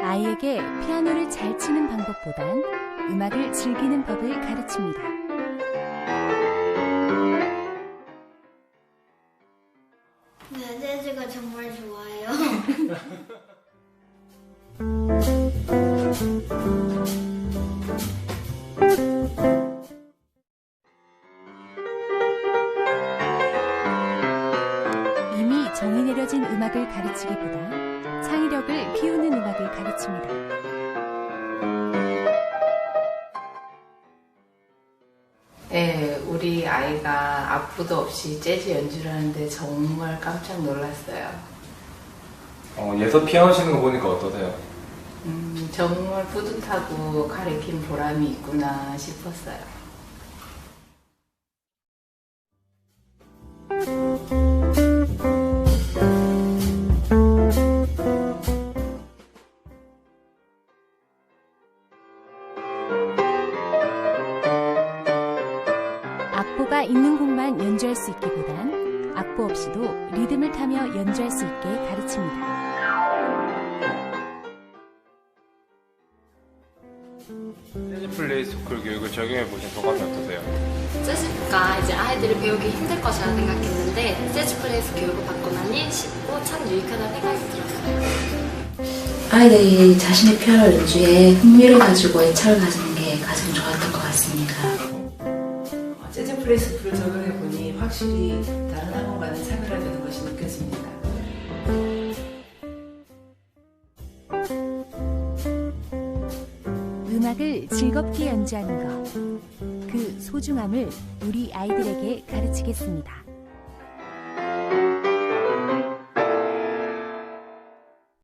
아이에게 피아노를 잘 치는 방법보단 음악을 즐기는 법을 가르칩니다. 네, 재즈가 정말 좋아요. 내려진 음악을 가르치기보다 창의력을 키우는 음악을 가르칩니다. 네, 우리 아이가 악보도 없이 재즈 연주를 하는데 정말 깜짝 놀랐어요. 어, 예서 피아노 치는 거 보니까 어떠세요? 음, 정말 뿌듯하고 가르친 보람이 있구나 싶었어요. 악보가 있는 곡만 연주할 수 있기보단 악보 없이도 리듬을 타며 연주할 수 있게 가르칩니다. 재즈 플레이 스쿨 교육을 적용해 보신 소감이 어떠세요? 재즈가 이제 아이들이 배우기 힘들 것이라 생각했는데 재즈 플레이 스 교육을 받고 나니 쉽고 참 유익하다는 생각이 들었어요. 아이들이 자신의 피아노 연주에 흥미를 가지고 애착을 가지는 게 가장 같습니다. 재즈 플레이스쿨을 적용해 보니 확실히 다른 학원과는 차별화되는 것이 느껴집니다. 음악을 즐겁게 연주하는 것. 그 소중함을 우리 아이들에게 가르치겠습니다.